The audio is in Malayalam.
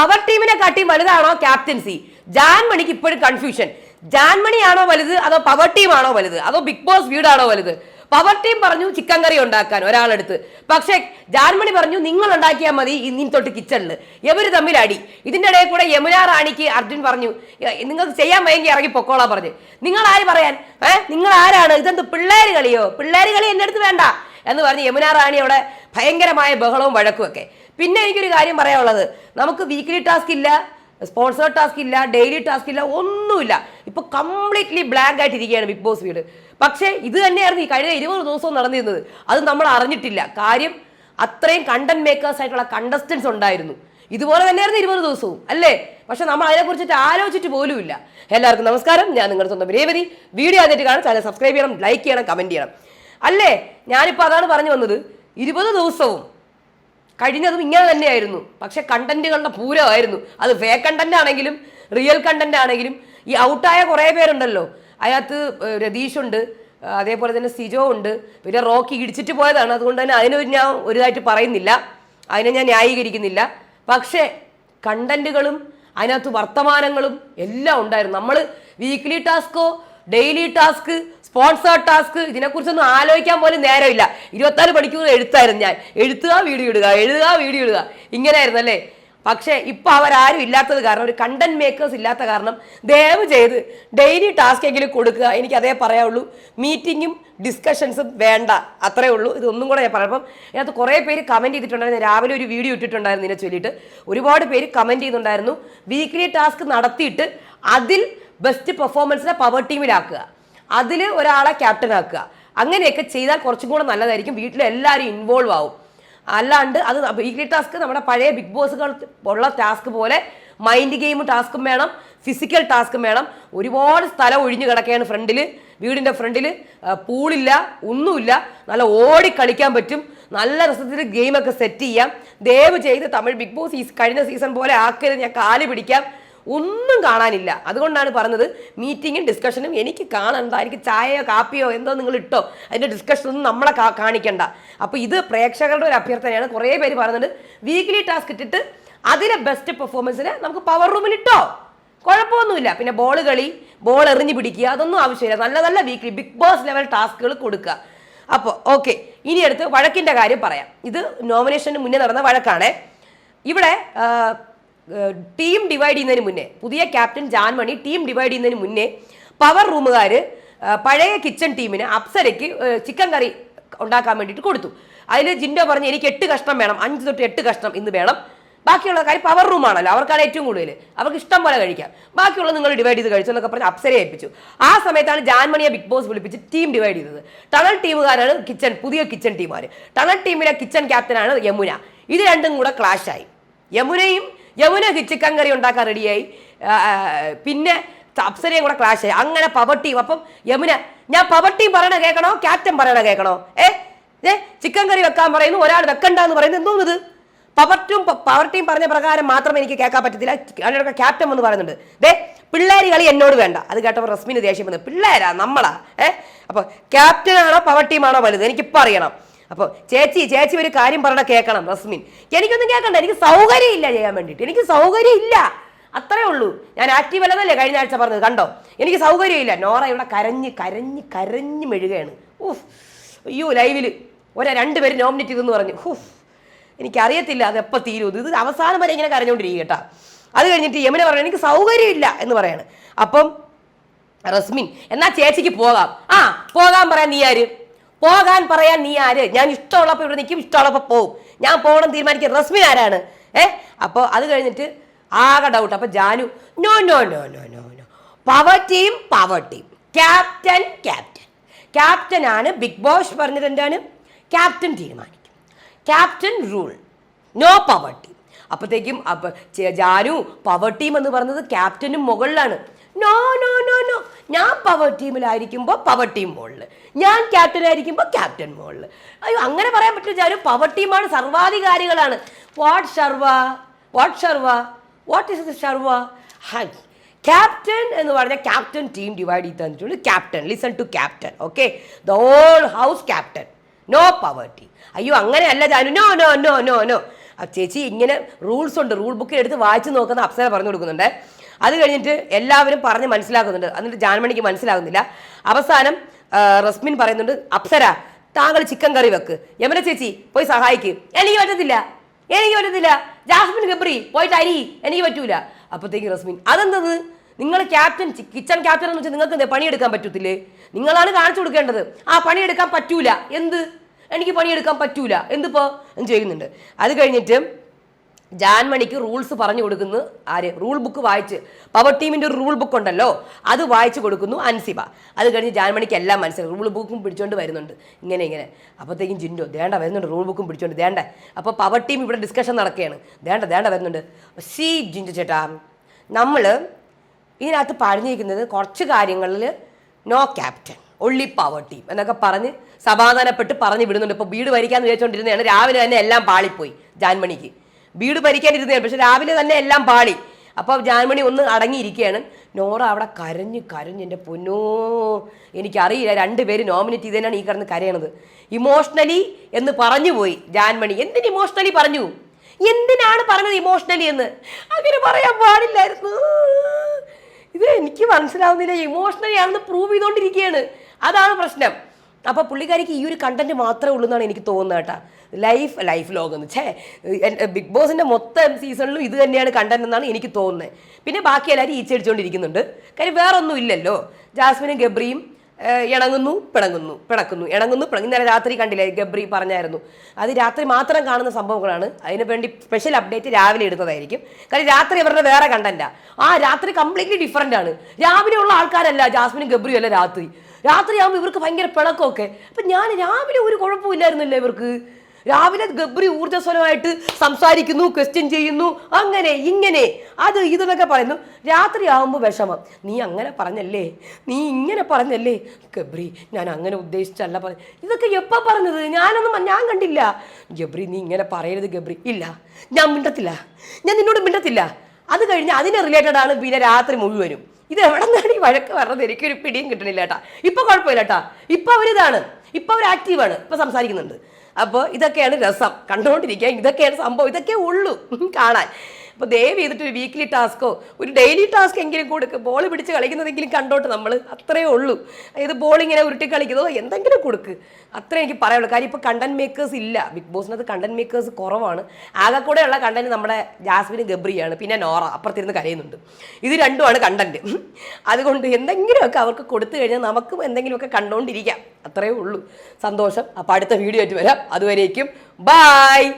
പവർ ടീമിനെ കാട്ടി വലുതാണോ ക്യാപ്റ്റൻസി ജാൻമണിക്ക് ഇപ്പോഴും കൺഫ്യൂഷൻ ജാൻമണിയാണോ വലുത് അതോ പവർ ടീം ആണോ വലുത്? അതോ ബിഗ് ബോസ് വീടാണോ വലുത്? പവർ ടീം പറഞ്ഞു ചിക്കൻ കറി ഉണ്ടാക്കാൻ ഒരാളെടുത്ത്. പക്ഷേ ജാൻമണി പറഞ്ഞു നിങ്ങൾ ഉണ്ടാക്കിയാൽ മതി ഇനി തൊട്ട് കിച്ചണിൽ എവര് തമ്മിൽ അടി. ഇതിന്റെ ഇടയിൽ കൂടെ യമുന റാണിക്ക് അർജുൻ പറഞ്ഞു നിങ്ങൾ നിങ്ങൾക്ക് ചെയ്യാൻ വയ്യെങ്കിൽ ഇറങ്ങി പൊക്കോളാ പറഞ്ഞു. നിങ്ങൾ ആര് പറയാൻ? ഏ നിങ്ങൾ ആരാണ്? ഇതെന്ത് പിള്ളേര് കളിയോ? പിള്ളേര് കളി എന്റെ അടുത്ത് വേണ്ട. എന്ന് പറഞ്ഞ് യമുന റാണി അവിടെ ഭയങ്കരമായ ബഹളവും വഴക്കും ഒക്കെ പിന്നെ എനിക്കൊരു കാര്യം പറയാനുള്ളത്. നമുക്ക് വീക്ക്ലി ടാസ്ക് ഇല്ല സ്പോൺസർ ടാസ്ക് ഇല്ല ഡെയിലി ടാസ്ക് ഇല്ല ഒന്നുമില്ല. ഇപ്പൊ കംപ്ലീറ്റ്ലി ബ്ലാങ്ക് ആയിട്ടിരിക്കുകയാണ് ബിഗ് ബോസ് വീട് പക്ഷേ ഇത് തന്നെയായിരുന്നു ഈ കഴിഞ്ഞ ഇരുപത് ദിവസവും നടന്നിരുന്നത്. അത് നമ്മൾ അറിഞ്ഞിട്ടില്ല. കാര്യം അത്രയും കണ്ടന്റ് മേക്കേഴ്സ് ആയിട്ടുള്ള കണ്ടസ്റ്റൻസ് ഉണ്ടായിരുന്നു. ഇതുപോലെ തന്നെയായിരുന്നു ഇരുപത് ദിവസവും അല്ലേ? പക്ഷെ നമ്മൾ അതിനെക്കുറിച്ചിട്ട് ആലോചിച്ചിട്ട് പോലുമില്ല. എല്ലാവർക്കും നമസ്കാരം. ഞാൻ നിങ്ങളുടെ സ്വന്തം രേവതി വീഡിയോ ആദ്യമായിട്ട് കാണാൻ ചാനൽ സബ്സ്ക്രൈബ് ചെയ്യണം ലൈക്ക് ചെയ്യണം കമന്റ് ചെയ്യണം. അല്ലേ? ഞാനിപ്പോൾ അതാണ് പറഞ്ഞു വന്നത്. ഇരുപത് ദിവസവും കഴിഞ്ഞതും ഇങ്ങനെ തന്നെയായിരുന്നു. പക്ഷെ കണ്ടന്റുകളുടെ പൂരമായിരുന്നു. അത് ഫേക്ക് കണ്ടന്റ് ആണെങ്കിലും റിയൽ കണ്ടന്റ് ആണെങ്കിലും ഈ ഔട്ടായ കുറേ പേരുണ്ടല്ലോ. അതിനകത്ത് രതീഷുണ്ട് അതേപോലെ തന്നെ സിജോ ഉണ്ട്. പിന്നെ റോക്കി ഇടിച്ചിട്ട് പോയതാണ്. അതുകൊണ്ട് തന്നെ അതിന് ഞാൻ ഒരുതായിട്ട് പറയുന്നില്ല. അതിനെ ഞാൻ ന്യായീകരിക്കുന്നില്ല. പക്ഷേ കണ്ടന്റുകളും അതിനകത്ത് വർത്തമാനങ്ങളും എല്ലാം ഉണ്ടായിരുന്നു. നമ്മൾ വീക്ക്ലി ടാസ്കോ ഡെയിലി ടാസ്ക് സ്പോൺസർ ടാസ്ക്. ഇതിനെക്കുറിച്ചൊന്നും ആലോചിക്കാൻ പോലും നേരമില്ല. ഇരുപത്താറ് മണിക്കൂർ എഴുത്തായിരുന്നു ഞാൻ. എഴുത്തുക വീഡിയോ ഇടുക എഴുതുക വീഡിയോ ഇടുക. ഇങ്ങനെ ആയിരുന്നു അല്ലേ പക്ഷേ ഇപ്പോൾ അവരാരും ഇല്ലാത്തത് കാരണം ഒരു കണ്ടന്റ് മേക്കേഴ്സ് ഇല്ലാത്ത കാരണം ദയവ് ചെയ്ത് ഡെയിലി ടാസ്ക് എങ്കിലും കൊടുക്കുക. എനിക്ക് അതേ പറയാവുള്ളൂ. മീറ്റിങ്ങും ഡിസ്കഷൻസും വേണ്ട. അത്രേ ഉള്ളൂ. ഇതൊന്നും കൂടെ ഞാൻ പറയാം. അപ്പം ഇതിനകത്ത് കുറേ പേര് കമന്റ് ചെയ്തിട്ടുണ്ടായിരുന്നു. രാവിലെ ഒരു വീഡിയോ ഇട്ടിട്ടുണ്ടായിരുന്നു ഇതിനെ ചൊല്ലിയിട്ട്. ഒരുപാട് പേര് കമന്റ് ചെയ്യുന്നുണ്ടായിരുന്നു വീക്ക്ലി ടാസ്ക് നടത്തിയിട്ട് അതിൽ ബെസ്റ്റ് പെർഫോമൻസിനെ പവർ ടീമിലാക്കുക അതിൽ ഒരാളെ ക്യാപ്റ്റൻ ആക്കുക. അങ്ങനെയൊക്കെ ചെയ്താൽ കുറച്ചും കൂടെ നല്ലതായിരിക്കും. വീട്ടിൽ എല്ലാവരും ഇൻവോൾവ് ആവും. അല്ലാണ്ട് അത് വീക്ക്ലി ടാസ്ക് നമ്മുടെ പഴയ ബിഗ് ബോസുകൾ ഉള്ള ടാസ്ക് പോലെ മൈൻഡ് ഗെയിം ടാസ്കും വേണം ഫിസിക്കൽ ടാസ്കും വേണം. ഒരുപാട് സ്ഥലം ഒഴിഞ്ഞു കിടക്കുകയാണ് ഫ്രണ്ടിൽ വീടിന്റെ ഫ്രണ്ടിൽ പൂളില്ല ഒന്നുമില്ല. നല്ല ഓടി കളിക്കാൻ പറ്റും. നല്ല രസത്തിൽ ഗെയിമൊക്കെ സെറ്റ് ചെയ്യാം. ദയവ് ചെയ്ത് തമിഴ് ബിഗ് ബോസ് കഴിഞ്ഞ സീസൺ പോലെ ആക്കരുത്. ഞാൻ കാൽ പിടിക്കാം. ഒന്നും കാണാനില്ല. അതുകൊണ്ടാണ് പറഞ്ഞത് മീറ്റിങ്ങും ഡിസ്കഷനും എനിക്ക് കാണണ്ട എനിക്ക് ചായയോ കാപ്പിയോ എന്തോ നിങ്ങൾ ഇട്ടോ. അതിന്റെ ഡിസ്കഷനൊന്നും നമ്മളെ കാണിക്കണ്ട. അപ്പോൾ ഇത് പ്രേക്ഷകരുടെ ഒരു അഭ്യർത്ഥനയാണ്. കുറേ പേര് പറയുന്നുണ്ട് വീക്ക്ലി ടാസ്ക് ഇട്ടിട്ട് അതിലെ ബെസ്റ്റ് പെർഫോമൻസിന് നമുക്ക് പവർ റൂമിൽ ഇട്ടോ. കുഴപ്പമൊന്നുമില്ല. പിന്നെ ബോൾ കളി ബോൾ എറിഞ്ഞു പിടിക്കുക അതൊന്നും ആവശ്യമില്ല. നല്ല നല്ല വീക്ക്ലി ബിഗ് ബോസ് ലെവൽ ടാസ്കുകൾ കൊടുക്കുക. അപ്പോൾ ഓക്കെ ഇനി അടുത്ത് വഴക്കിന്റെ കാര്യം പറയാം. ഇത് നോമിനേഷന് മുന്നേ നടന്ന വഴക്കാണേ. ഇവിടെ ടീം ഡിവൈഡ് ചെയ്യുന്നതിന് മുന്നേ പുതിയ ക്യാപ്റ്റൻ ജാൻമണി ടീം ഡിവൈഡ് ചെയ്യുന്നതിന് മുന്നേ പവർ റൂമുകാർ പഴയ കിച്ചൺ ടീമിന് അപ്സരയ്ക്ക് ചിക്കൻ കറി ഉണ്ടാക്കാൻ വേണ്ടിയിട്ട് കൊടുത്തു. അതിൽ ജിൻഡോ പറഞ്ഞ് എനിക്ക് എട്ട് കഷ്ണം വേണം അഞ്ച് തൊട്ട് എട്ട് കഷ്ണം ഇന്ന് വേണം. ബാക്കിയുള്ള കാര്യം പവർ റൂമാണല്ലോ അവർക്കാണ് ഏറ്റവും കൂടുതൽ അവർക്ക് ഇഷ്ടം പോലെ കഴിക്കാം. ബാക്കിയുള്ളത് നിങ്ങൾ ഡിവൈഡ് ചെയ്ത് കഴിച്ചു എന്നൊക്കെ പറഞ്ഞ് അപ്സരെ ഏൽപ്പിച്ചു. ആ സമയത്താണ് ജാൻമണിയെ ബിഗ് ബോസ് വിളിപ്പിച്ച് ടീം ഡിവൈഡ് ചെയ്തത്. ടണൽ ടീമുകാരാണ് കിച്ചൺ പുതിയ കിച്ചൺ ടീമുകാർ ടണൽ ടീമിലെ കിച്ചൺ ക്യാപ്റ്റനാണ് യമുന. ഇത് രണ്ടും കൂടെ ക്ലാഷായി യമുനയും യമുന ചിക്കൻ കറി ഉണ്ടാക്കാൻ റെഡിയായി പിന്നെ അപ്സരയും കൂടെ ക്ലാഷ് ആയി. അങ്ങനെ പവർ ടീം അപ്പം യമുന ഞാൻ പവർ ടീം പറയണ കേൾക്കണോ ക്യാപ്റ്റൻ പറയണ കേൾക്കണോ ഏ? ഏ ചിക്കൻ കറി വെക്കാൻ പറയുന്നു ഒരാൾ വെക്കണ്ട എന്ന് പറയുന്നത് എന്തോ ഇത് പവർ ടീം പവർ ടീം പറഞ്ഞ പ്രകാരം മാത്രം എനിക്ക് കേൾക്കാൻ പറ്റത്തില്ല. അതിനൊക്കെ ക്യാപ്റ്റൻ എന്ന് പറയുന്നുണ്ട്. ദേ പിള്ളേര് കളി എന്നോട് വേണ്ട. അത് കേട്ടപ്പോൾ റസ്മിന് ദേഷ്യം വന്നത് പിള്ളേരാ നമ്മളാ. ഏ? അപ്പോൾ ക്യാപ്റ്റനാണോ പവർ ടീമാണോ വലുത്? എനിക്കിപ്പോൾ അറിയണം. അപ്പോൾ ചേച്ചി ചേച്ചി ഒരു കാര്യം പറഞ്ഞ കേൾക്കണം റസ്മിൻ. എനിക്കൊന്നും കേൾക്കണ്ട. എനിക്ക് സൗകര്യം ഇല്ല ചെയ്യാൻ വേണ്ടിയിട്ട്. എനിക്ക് സൗകര്യം ഇല്ല അത്രേ ഉള്ളൂ. ഞാൻ ആക്റ്റീവ് അല്ലെന്നല്ലേ കഴിഞ്ഞ ആഴ്ച പറഞ്ഞത്. കണ്ടോ? എനിക്ക് സൗകര്യമില്ല. നോറ ഇവിടെ കരഞ്ഞ് കരഞ്ഞ് കരഞ്ഞ് മെഴുകയാണ്. ഊഫ് അയ്യോ ലൈവിൽ ഒരാ രണ്ടുപേരും നോമിനേറ്റ് ചെയ്തെന്ന് പറഞ്ഞു. ഹുഫ് എനിക്കറിയത്തില്ല അത് എപ്പോൾ തീരും. ഇത് അവസാനം വരെ ഇങ്ങനെ കരഞ്ഞുകൊണ്ടിരിക്കുക കേട്ടോ. അത് കഴിഞ്ഞിട്ട് യമുന പറഞ്ഞു എനിക്ക് സൗകര്യമില്ല എന്ന് പറയാണ്. അപ്പം റസ്മിൻ എന്നാ ചേച്ചിക്ക് പോകാം. ആ പോകാൻ പറയാൻ നീ ആര്? പോകാൻ പറയാൻ നീ ആര്? ഞാൻ ഇഷ്ടമുള്ളപ്പോൾ ഇവിടെ നിൽക്കും ഇഷ്ടമുള്ളപ്പോൾ പോവും. ഞാൻ പോകണം തീരുമാനിക്കും റസ്മി ആരാണ്? ഏ? അപ്പോൾ അത് കഴിഞ്ഞിട്ട് ആകെ ഡൗട്ട് അപ്പോൾ Janu no no no no no no power team power team captain captain ക്യാപ്റ്റനാണ് Bigg Boss പറഞ്ഞത് എന്താണ്? ക്യാപ്റ്റൻ തീരുമാനിക്കും. Captain rule no power team അപ്പോഴത്തേക്കും അപ്പൊ ജാനു പവർ ടീം എന്ന് പറഞ്ഞത് ക്യാപ്റ്റനും മുകളിലാണ്. നോ നോ നോ നോ ഞാൻ പവർ ടീമിലായിരിക്കുമ്പോൾ പവർ ടീം മോളിൽ ഞാൻ ക്യാപ്റ്റൻ ആയിരിക്കുമ്പോൾ ക്യാപ്റ്റൻ മോളിൽ അയ്യോ അങ്ങനെ പറയാൻ പറ്റില്ല ജാനു പവർ ടീമാണ് സർവാധികാരികളാണ്. What Sharva what Sharva what is Sharva high captain എന്ന് പറഞ്ഞാൽ ക്യാപ്റ്റൻ ടീം ഡിവൈഡ് ചെയ്ത് തന്നിട്ടുണ്ട്. Captain listen to captain okay the all house captain no power team അയ്യോ അങ്ങനെയല്ല Janu no no no no no ചേച്ചി ഇങ്ങനെ റൂൾസ് ഉണ്ട്. റൂൾ ബുക്കിൽ എടുത്ത് വായിച്ചു നോക്കുന്ന അപ്സര പറഞ്ഞു കൊടുക്കുന്നുണ്ട്. അത് കഴിഞ്ഞിട്ട് എല്ലാവരും പറഞ്ഞ് മനസ്സിലാക്കുന്നുണ്ട്. എന്നിട്ട് ജാൻമണിക്ക് മനസ്സിലാകുന്നില്ല. അവസാനം റസ്മിൻ പറയുന്നുണ്ട് അപ്സര താങ്കൾ ചിക്കൻ കറി വെക്ക്. യമന ചേച്ചി പോയി സഹായിക്ക്. എനിക്ക് പറ്റത്തില്ല. എനിക്ക് പറ്റത്തില്ല. ജാസ്മിൻ ഗബ്രി പോയിട്ട് അരി. എനിക്ക് പറ്റൂല. അപ്പോഴത്തേക്ക് റസ്മിൻ അതെന്തത്? നിങ്ങൾ ക്യാപ്റ്റൻ കിച്ചൺ ക്യാപ്റ്റൻ എന്ന് വെച്ചാൽ നിങ്ങൾക്ക് പണിയെടുക്കാൻ പറ്റത്തില്ലേ? നിങ്ങളാണ് കാണിച്ചു കൊടുക്കേണ്ടത്. ആ പണിയെടുക്കാൻ പറ്റൂല. എന്ത്? എനിക്ക് പണിയെടുക്കാൻ പറ്റൂല. എന്തിപ്പോ? ചെയ്യുന്നുണ്ട് അത് കഴിഞ്ഞിട്ട് ജാൻമണിക്ക് റൂൾസ് പറഞ്ഞു കൊടുക്കുന്നു. ആര്? റൂൾ ബുക്ക് വായിച്ച്. പവർ ടീമിന്റെ ഒരു റൂൾ ബുക്ക് ഉണ്ടല്ലോ? അത് വായിച്ചു കൊടുക്കുന്നു അൻസിബ. അത് കഴിഞ്ഞ് ജാൻമണിക്ക് എല്ലാം മനസ്സിലായി. റൂൾ ബുക്കും പിടിച്ചോണ്ട് വരുന്നുണ്ട്. ഇങ്ങനെ ഇങ്ങനെ. അപ്പോഴത്തേക്കും ജിൻഡോ ദേണ്ട വരുന്നുണ്ട് റൂൾ ബുക്കും പിടിച്ചോണ്ട്. ദേണ്ട. അപ്പോൾ പവർ ടീം ഇവിടെ ഡിസ്കഷൻ നടക്കുകയാണ്. ദേണ്ട ദേണ്ട വരുന്നുണ്ട്. സി ജിൻഡോ ചേട്ടാ നമ്മൾ ഇതിനകത്ത് പറഞ്ഞിരിക്കുന്നത് കുറച്ച് കാര്യങ്ങളിൽ no captain only power team എന്നൊക്കെ പറഞ്ഞ് സമാധാനപ്പെട്ട് പറഞ്ഞു വിടുന്നുണ്ട്. ഇപ്പോൾ വീട് ഭരിക്കാന്ന് വിചാരിച്ചുകൊണ്ടിരുന്നതാണ് രാവിലെ തന്നെ എല്ലാം പാളിപ്പോയി ജാൻമണിക്ക്. വീട് ഭരിക്കാനിരുന്നതാണ് പക്ഷെ രാവിലെ തന്നെ എല്ലാം പാളി. അപ്പോൾ ജാൻമണി ഒന്ന് അടങ്ങിയിരിക്കുകയാണ്. നോറ അവിടെ കരഞ്ഞ് കരഞ്ഞ് എന്റെ പൊന്നോ എനിക്കറിയില്ല രണ്ടുപേര് നോമിനേറ്റ് ചെയ്തതിനാണ് ഈ കിടന്ന് കരയണത്. ഇമോഷണലി എന്ന് പറഞ്ഞു പോയി ജാൻമണി. എന്തിന് ഇമോഷണലി പറഞ്ഞു? എന്തിനാണ് പറഞ്ഞത് ഇമോഷണലി എന്ന്? അങ്ങനെ പറയാൻ പാടില്ലായിരുന്നു. ഇത് എനിക്ക് മനസ്സിലാവുന്നില്ല. ഇമോഷണലി ആണെന്ന് പ്രൂവ് ചെയ്തുകൊണ്ടിരിക്കുകയാണ് അതാണ് പ്രശ്നം. അപ്പോൾ പുള്ളിക്കാരിക്ക് ഈ ഒരു കണ്ടന്റ് മാത്രമേ ഉള്ളൂ എന്നാണ് എനിക്ക് തോന്നുന്നത് കേട്ടാ. ലൈഫ് ലൈഫ് ലോഗ് എന്ന്. ഛേ ബിഗ് ബോസിന്റെ മൊത്തം സീസണിലും ഇത് തന്നെയാണ് കണ്ടന്റ് എന്നാണ് എനിക്ക് തോന്നുന്നത് പിന്നെ ബാക്കി എല്ലാവരും ഈച്ചടിച്ചുകൊണ്ടിരിക്കുന്നുണ്ട് കാര്യം വേറൊന്നും ഇല്ലല്ലോ. ജാസ്മിനും ഗബ്രിയും ഇണങ്ങുന്നു പിണങ്ങുന്നു പിണക്കുന്നു. ഇണങ്ങുന്നു പിണങ്ങുന്നു. ഇന്നലെ രാത്രി കണ്ടില്ലേ ഗബ്രി പറഞ്ഞായിരുന്നു. അത് രാത്രി മാത്രം കാണുന്ന സംഭവങ്ങളാണ്. അതിന് വേണ്ടി സ്പെഷ്യൽ അപ്ഡേറ്റ് രാവിലെ ഇടുന്നതായിരിക്കും കാര്യം രാത്രി അവരുടെ വേറെ കണ്ടന്റാ ആ. രാത്രി കംപ്ലീറ്റ്ലി ഡിഫറെന്റ് ആണ്. രാവിലെ ഉള്ള ആൾക്കാരല്ല ജാസ്മിനും ഗബ്രിയും അല്ല രാത്രി. രാത്രിയാകുമ്പോൾ ഇവർക്ക് ഭയങ്കര പിണക്കമൊക്കെ. അപ്പം ഞാൻ രാവിലെ ഒരു കുഴപ്പമില്ലായിരുന്നില്ല ഇവർക്ക്? രാവിലെ ഗബ്രി ഊർജസ്വലമായിട്ട് സംസാരിക്കുന്നു ക്വസ്റ്റ്യൻ ചെയ്യുന്നു അങ്ങനെ ഇങ്ങനെ. അത് ഇതെന്നൊക്കെ പറയുന്നു. രാത്രി ആകുമ്പോൾ വിഷമം. നീ അങ്ങനെ പറഞ്ഞല്ലേ? നീ ഇങ്ങനെ പറഞ്ഞല്ലേ? ഗബ്രി ഞാൻ അങ്ങനെ ഉദ്ദേശിച്ചല്ല പറഞ്ഞു ഇതൊക്കെ എപ്പോൾ പറഞ്ഞത്? ഞാനൊന്നും ഞാൻ കണ്ടില്ല. ഗബ്രി നീ ഇങ്ങനെ പറയരുത് ഗബ്രി. ഇല്ല. ഞാൻ മിണ്ടത്തില്ല. ഞാൻ നിന്നോട് മിണ്ടത്തില്ല. അത് കഴിഞ്ഞ് അതിനെ റിലേറ്റഡ് ആണ് പിന്നെ രാത്രി മുഴുവനും. ഇത് എവിടെ നിന്നാണ് ഈ വഴക്ക് പറഞ്ഞത് എനിക്കൊരു പിടിയും കിട്ടണില്ല കേട്ടാ ഇപ്പൊ കുഴപ്പമില്ല കേട്ടാ ഇപ്പൊ അവരിതാണ്. ഇപ്പൊ അവർ ആക്റ്റീവാണ് ഇപ്പൊ സംസാരിക്കുന്നുണ്ട്. അപ്പോൾ ഇതൊക്കെയാണ് രസം. കണ്ടുകൊണ്ടിരിക്കുക. ഇതൊക്കെയാണ് സംഭവം. ഇതൊക്കെ ഉള്ളൂ. കാണാൻ. അപ്പോൾ ദയവ് ചെയ്തിട്ട് ഒരു വീക്ക്ലി ടാസ്കോ ഒരു ഡെയിലി ടാസ്ക് എങ്കിലും കൊടുക്ക് ബോൾ പിടിച്ച് കളിക്കുന്നതെങ്കിലും കണ്ടോട്ട് നമ്മൾ അത്രേ ഉള്ളൂ. അതായത് ബോൾ ഇങ്ങനെ ഉരുട്ടി കളിക്കുന്നതോ എന്തെങ്കിലും കൊടുക്ക്. അത്രേ എനിക്ക് പറയാനുള്ളൂ. കാര്യം ഇപ്പോൾ കണ്ടന്റ് മേക്കേഴ്സ് ഇല്ല. ബിഗ് ബോസിനകത്ത് കണ്ടന്റ് മേക്കേഴ്സ് കുറവാണ്. ആകെ കൂടെയുള്ള കണ്ടന്റ് നമ്മുടെ ജാസ്മിൻ ഗബ്രിയാണ്. പിന്നെ നോറ. അപ്പുറത്തിരുന്ന് കരയുന്നുണ്ട്. ഇത് രണ്ടുമാണ് കണ്ടന്റ് അതുകൊണ്ട് എന്തെങ്കിലുമൊക്കെ അവർക്ക് കൊടുത്തു കഴിഞ്ഞാൽ നമുക്കും എന്തെങ്കിലുമൊക്കെ കണ്ടുകൊണ്ടിരിക്കാം അത്രേ ഉള്ളൂ. സന്തോഷം. അപ്പോൾ അടുത്ത വീഡിയോ ആയിട്ട് വരാം. അതുവരേക്കും. ബായ്